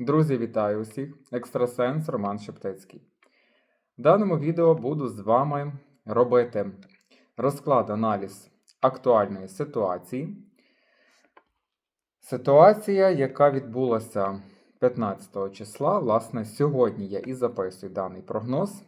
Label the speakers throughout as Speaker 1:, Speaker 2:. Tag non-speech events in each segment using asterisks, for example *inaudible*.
Speaker 1: Друзі, вітаю усіх! Екстрасенс Роман Шептицький. В даному відео буду з вами робити розклад аналіз актуальної ситуації. Ситуація, яка відбулася 15 числа, власне, сьогодні я і записую даний прогноз,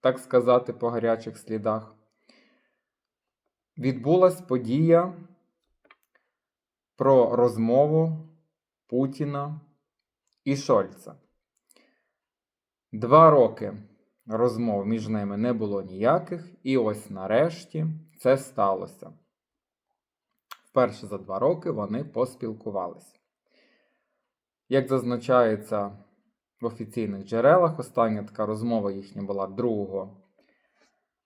Speaker 1: так сказати, по гарячих слідах. Відбулась подія про розмову Путіна і Шольца. Два роки розмов між ними не було ніяких, і ось нарешті це сталося. Вперше за два роки вони поспілкувалися. Як зазначається в офіційних джерелах, остання така розмова їхня була 2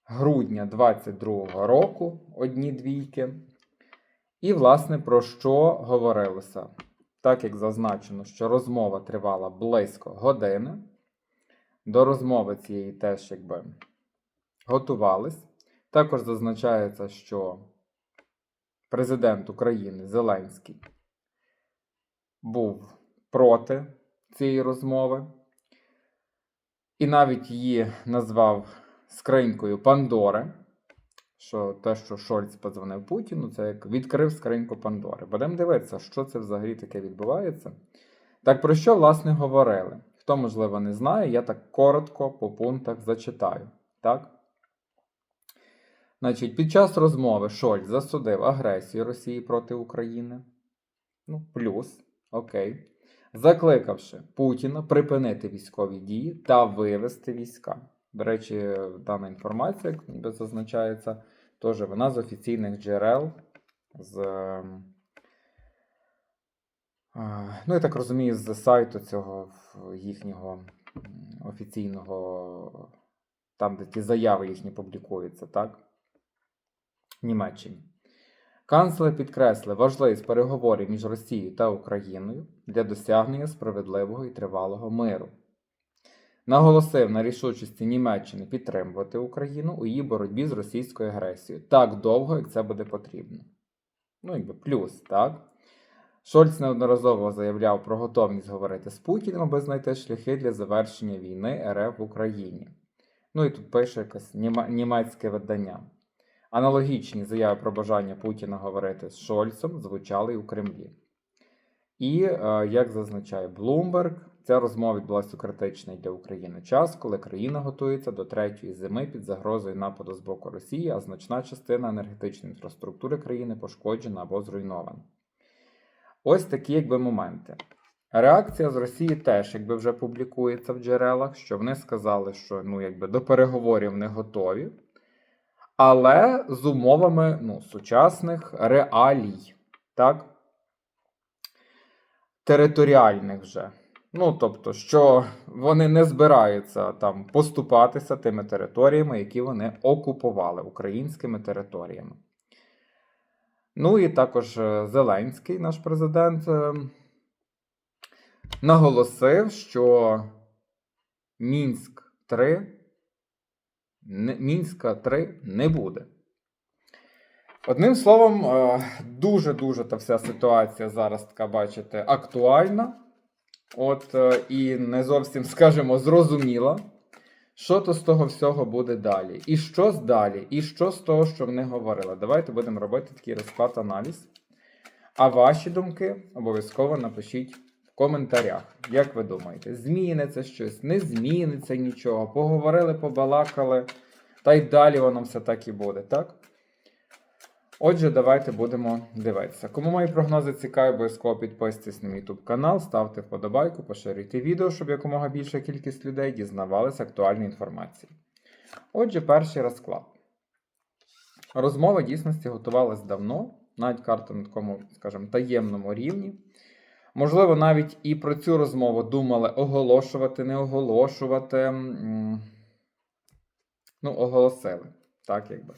Speaker 1: грудня 22 року, одні двійки. І, власне, про що говорилося? Так як зазначено, що розмова тривала близько години. До розмови цієї теж якби готувались. Також зазначається, що президент України Зеленський був проти цієї розмови. І навіть її назвав скринькою Пандори. Що те, що Шольц подзвонив Путіну, це як відкрив скриньку Пандори. Будемо дивитися, що це взагалі таке відбувається. Так про що, власне, говорили? Хто, можливо, не знає, я так коротко по пунктах зачитаю. Так? Значить, під час розмови Шольц засудив агресію Росії проти України. Ну, плюс, окей. Закликавши Путіна припинити військові дії та вивести війська. До речі, дана інформація, як ніби зазначається, теж вона з офіційних джерел, з, ну, я так розумію, з сайту цього їхнього офіційного, там, де ті заяви їхні публікуються, так? В Німеччині. Канцлер підкреслив важливість переговорів між Росією та Україною для досягнення справедливого і тривалого миру. Наголосив на рішучості Німеччини підтримувати Україну у її боротьбі з російською агресією так довго, як це буде потрібно. Ну, якби плюс, так? Шольц неодноразово заявляв про готовність говорити з Путіним, аби знайти шляхи для завершення війни РФ в Україні. Ну і тут пише якесь німецьке видання. Аналогічні заяви про бажання Путіна говорити з Шольцем звучали й у Кремлі. І, як зазначає Блумберг, ця розмова відбулася у критичний для України час, коли країна готується до третьої зими під загрозою нападу з боку Росії, а значна частина енергетичної інфраструктури країни пошкоджена або зруйнована. Ось такі якби моменти. Реакція з Росії теж якби вже публікується в джерелах, що вони сказали, що ну, якби до переговорів не готові, але з умовами ну, сучасних реалій, так? Територіальних вже. Ну, тобто, що вони не збираються там поступатися тими територіями, які вони окупували українськими територіями. Ну і також е, Зеленський, наш президент, е, наголосив, що Мінськ 3, Мінська 3 не буде. Одним словом, дуже-дуже та вся ситуація зараз така, бачите, актуальна. От, і не зовсім, *laughs* скажімо, зрозуміла, що то з того всього буде далі. І що з далі, і що з того, що вони говорили. Давайте будемо робити такий розклад аналіз. А ваші думки обов'язково напишіть в коментарях. Як ви думаєте, зміниться щось, не зміниться нічого. Поговорили, побалакали, та й далі воно все так і буде, так? Отже, давайте будемо дивитися. Кому мої прогнози цікаві, обов'язково підписуйтесь на мій YouTube канал, ставте вподобайку, поширюйте відео, щоб якомога більша кількість людей дізнавалися актуальної інформації. Отже, перший розклад. Розмова дійсності готувалась давно, навіть карта на такому, скажімо, таємному рівні. Можливо, навіть і про цю розмову думали оголошувати, не оголошувати. Ну, оголосили. Так, якби.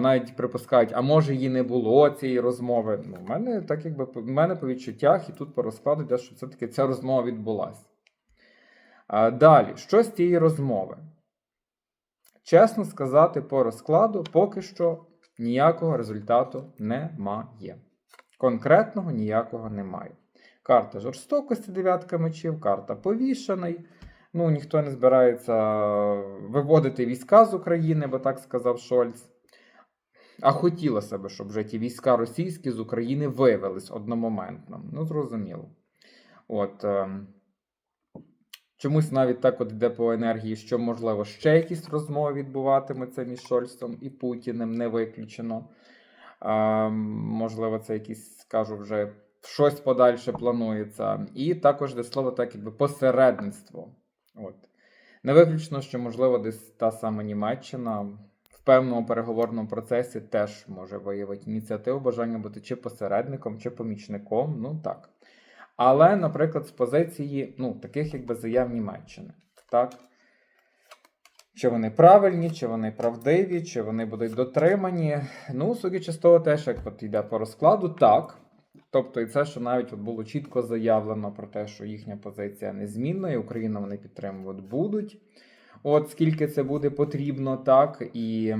Speaker 1: Навіть припускають, а може її не було цієї розмови. Ну, в мене так якби в мене по відчуттях і тут по розкладу йде, що все-таки ця розмова відбулася. Далі, що з цієї розмови? Чесно сказати, по розкладу поки що ніякого результату немає. Конкретного ніякого немає. Карта жорстокості, дев'ятка мечів, карта повішений. Ну, ніхто не збирається виводити війська з України, бо так сказав Шольц. А хотілося б, щоб вже ті війська російські з України вивелись одномоментно. Ну, зрозуміло. От. ем, Чомусь навіть так от йде по енергії, що, можливо, ще якісь розмови відбуватимуться між Шольцем і Путіним, не виключено. А, можливо, це якісь, скажу вже, щось подальше планується. І також де слово так, якби посередництво. От. Не виключно, що, можливо, десь та сама Німеччина певному переговорному процесі теж може виявити ініціативу, бажання бути чи посередником, чи помічником. Ну так. Але, наприклад, з позиції ну, таких якби заяв Німеччини. Так? Чи вони правильні, чи вони правдиві, чи вони будуть дотримані. Ну, судячи з того, теж як от йде по розкладу, так. Тобто, і це, що навіть от було чітко заявлено про те, що їхня позиція незмінна, і Україну вони підтримувати будуть. От скільки це буде потрібно, так, і,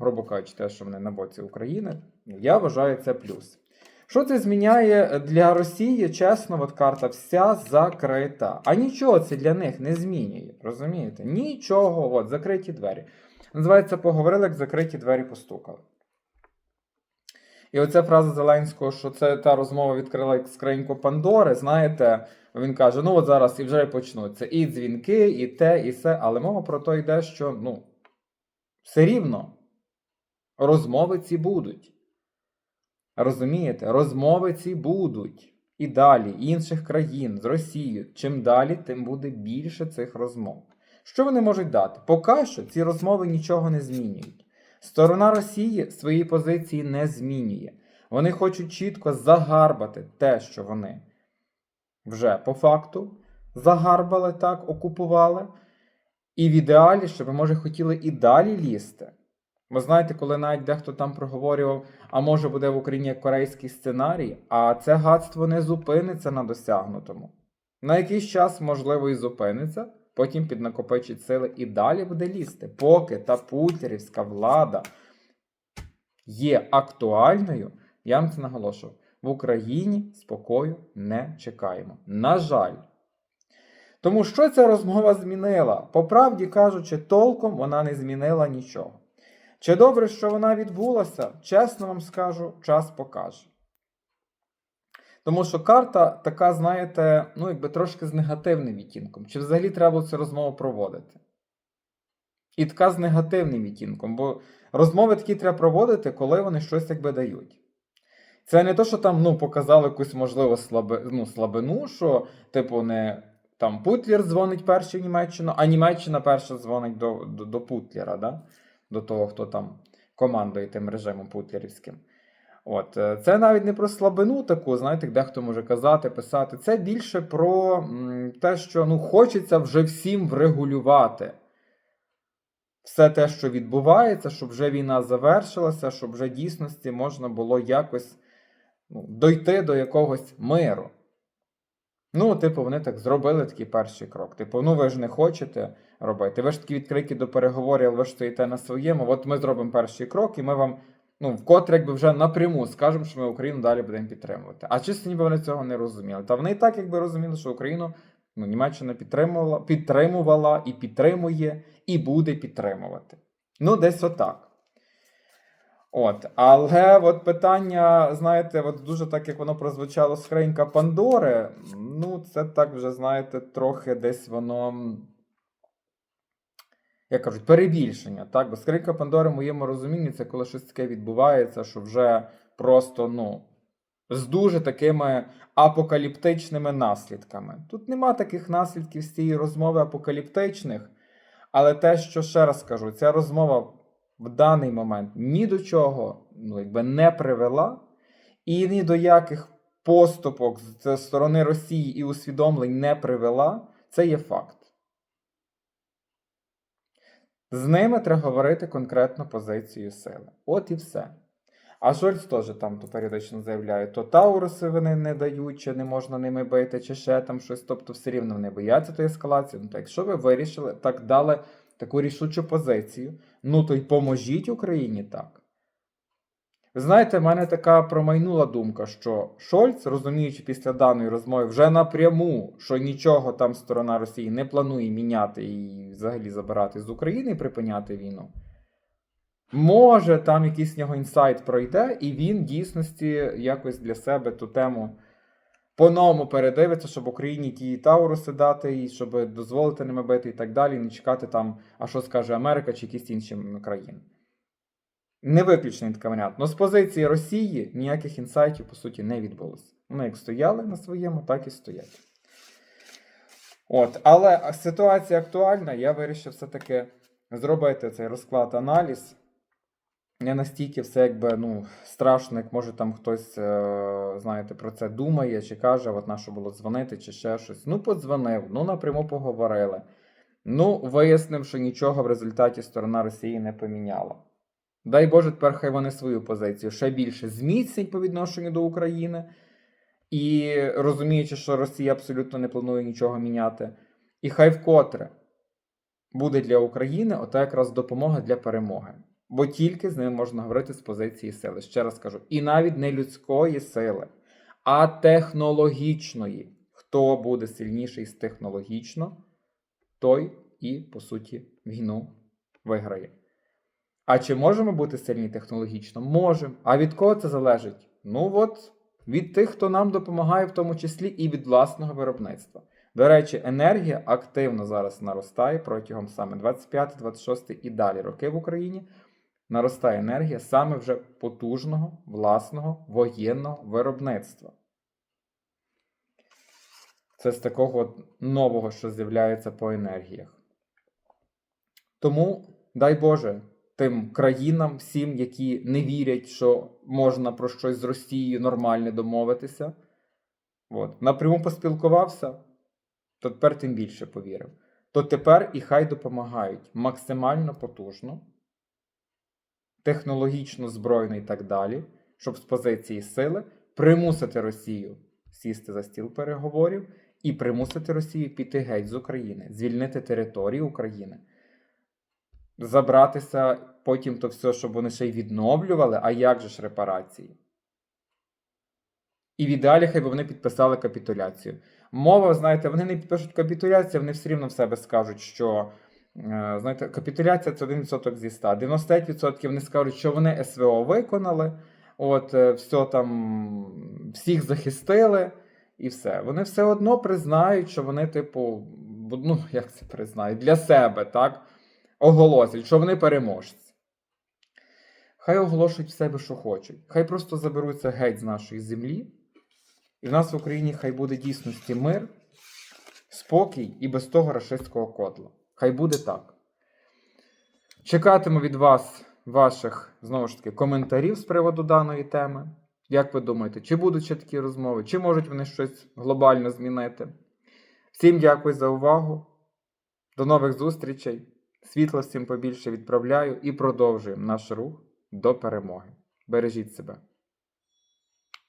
Speaker 1: грубо кажучи, те, що вони на боці України, я вважаю це плюс. Що це зміняє для Росії? Чесно, от карта вся закрита. А нічого це для них не змінює. Розумієте? Нічого, от, закриті двері. Називається, поговорили, як закриті двері постукали. І оця фраза Зеленського, що це та розмова відкрила як скриньку Пандори. Знаєте, він каже: ну от зараз і вже почнуться і дзвінки, і те, і все. Але мова про то йде, що ну, все рівно розмови ці будуть. Розумієте, розмови ці будуть і далі інших країн з Росією. Чим далі, тим буде більше цих розмов. Що вони можуть дати? Поки що ці розмови нічого не змінюють. Сторона Росії свої позиції не змінює. Вони хочуть чітко загарбати те, що вони вже по факту загарбали так, окупували. І в ідеалі, щоб може хотіли і далі лізти. Ви знаєте, коли навіть дехто там проговорював, а може буде в Україні корейський сценарій, а це гадство не зупиниться на досягнутому. На якийсь час, можливо, і зупиниться, потім піднакопичить сили і далі буде лізти, поки та путлерівська влада є актуальною, я вам це наголошував, в Україні спокою не чекаємо. На жаль. Тому що ця розмова змінила? По правді кажучи, толком вона не змінила нічого. Чи добре, що вона відбулася? Чесно вам скажу, час покаже. Тому що карта така, знаєте, ну, якби трошки з негативним відтінком. Чи взагалі треба цю розмову проводити? І така з негативним відтінком, бо розмови такі треба проводити, коли вони щось якби дають. Це не то, що там ну, показали якусь можливо слаби, ну, слабину, що, типу, не там Путлер дзвонить перший в Німеччину, а Німеччина перша дзвонить до, до, до Путлера, да? до того, хто там командує тим режимом путлерівським. От, е, Це навіть не про слабину таку, знаєте, дехто може казати, писати. Це більше про те, що ну, хочеться вже всім врегулювати. Все те, що відбувається, щоб вже війна завершилася, щоб вже дійсності можна було якось ну, дойти до якогось миру. Ну, типу, вони так зробили такий перший крок. Типу, ну ви ж не хочете робити. Ви ж такі відкриті до переговорів, але ви ж стоїте на своєму. От ми зробимо перший крок, і ми вам, ну, вкотре, якби вже напряму скажемо, що ми Україну далі будемо підтримувати. А чисто ніби вони цього не розуміли. Та вони і так якби розуміли, що Україну ну, Німеччина підтримувала, підтримувала і підтримує, і буде підтримувати. Ну, десь отак. От, але от питання, знаєте, от дуже так, як воно прозвучало скринька Пандори, ну, це так вже, знаєте, трохи десь воно, як кажуть, перебільшення. так? Бо скринька Пандори, в моєму розумінні, це коли щось таке відбувається, що вже просто, ну, з дуже такими апокаліптичними наслідками. Тут нема таких наслідків з цієї розмови апокаліптичних, але те, що ще раз кажу, ця розмова в даний момент ні до чого ну, якби не привела, і ні до яких поступок з сторони Росії і усвідомлень не привела, це є факт. З ними треба говорити конкретну позицію сили. От і все. А Шольц теж там то періодично заявляє, то Тауруси вони не дають, чи не можна ними бити, чи ще там щось. Тобто все рівно вони бояться тої ескалації. Ну, так якщо ви вирішили, так дали таку рішучу позицію, ну то й поможіть Україні так. Ви знаєте, в мене така промайнула думка, що Шольц, розуміючи після даної розмови вже напряму, що нічого там сторона Росії не планує міняти і взагалі забирати з України і припиняти війну. Може, там якийсь нього інсайт пройде, і він дійсності якось для себе ту тему по-новому передивиться, щоб Україні ті Тауруси дати, і щоб дозволити ними бити і так далі, і не чекати там, а що скаже Америка чи якісь інші країни. Не виключений такий варіант. Но з позиції Росії ніяких інсайтів, по суті, не відбулося. Вони як стояли на своєму, так і стоять. От, але ситуація актуальна, я вирішив все-таки зробити цей розклад аналіз. Не настільки все якби ну, страшно, як може там хтось, е, знаєте, про це думає чи каже, от на що було дзвонити, чи ще щось. Ну, подзвонив, ну напряму поговорили. Ну, вияснив, що нічого в результаті сторона Росії не поміняла. Дай Боже, тепер хай вони свою позицію ще більше зміцнять по відношенню до України. І розуміючи, що Росія абсолютно не планує нічого міняти. І хай вкотре буде для України ота якраз допомога для перемоги. Бо тільки з ними можна говорити з позиції сили. Ще раз кажу, і навіть не людської сили, а технологічної. Хто буде сильніший з технологічно, той і, по суті, війну виграє. А чи можемо бути сильні технологічно? Можемо. А від кого це залежить? Ну от від тих, хто нам допомагає, в тому числі і від власного виробництва. До речі, енергія активно зараз наростає протягом саме 25, 26 і далі роки в Україні. Наростає енергія саме вже потужного власного воєнного виробництва. Це з такого от нового, що з'являється по енергіях. Тому, дай Боже, тим країнам, всім, які не вірять, що можна про щось з Росією нормально домовитися. От. Напряму поспілкувався, то тепер тим більше повірив. То тепер і хай допомагають максимально потужно, технологічно, збройно і так далі, щоб з позиції сили примусити Росію сісти за стіл переговорів і примусити Росію піти геть з України, звільнити території України забратися потім то все, щоб вони ще й відновлювали, а як же ж репарації? І в ідеалі хай би вони підписали капітуляцію. Мова, знаєте, вони не підпишуть капітуляцію, вони все рівно в себе скажуть, що е, знаєте, капітуляція це 1% зі 100. 95% вони скажуть, що вони СВО виконали, от, е, все там, всіх захистили і все. Вони все одно признають, що вони, типу, ну, як це признають, для себе, так? Оголосять, що вони переможці. Хай оголошують в себе, що хочуть. Хай просто заберуться геть з нашої землі. І в нас в Україні хай буде дійсності мир, спокій і без того рашистського котла. Хай буде так. Чекатиму від вас ваших, знову ж таки, коментарів з приводу даної теми. Як ви думаєте, чи будуть ще такі розмови, чи можуть вони щось глобально змінити? Всім дякую за увагу. До нових зустрічей! Світла всім побільше відправляю і продовжуємо наш рух до перемоги. Бережіть себе.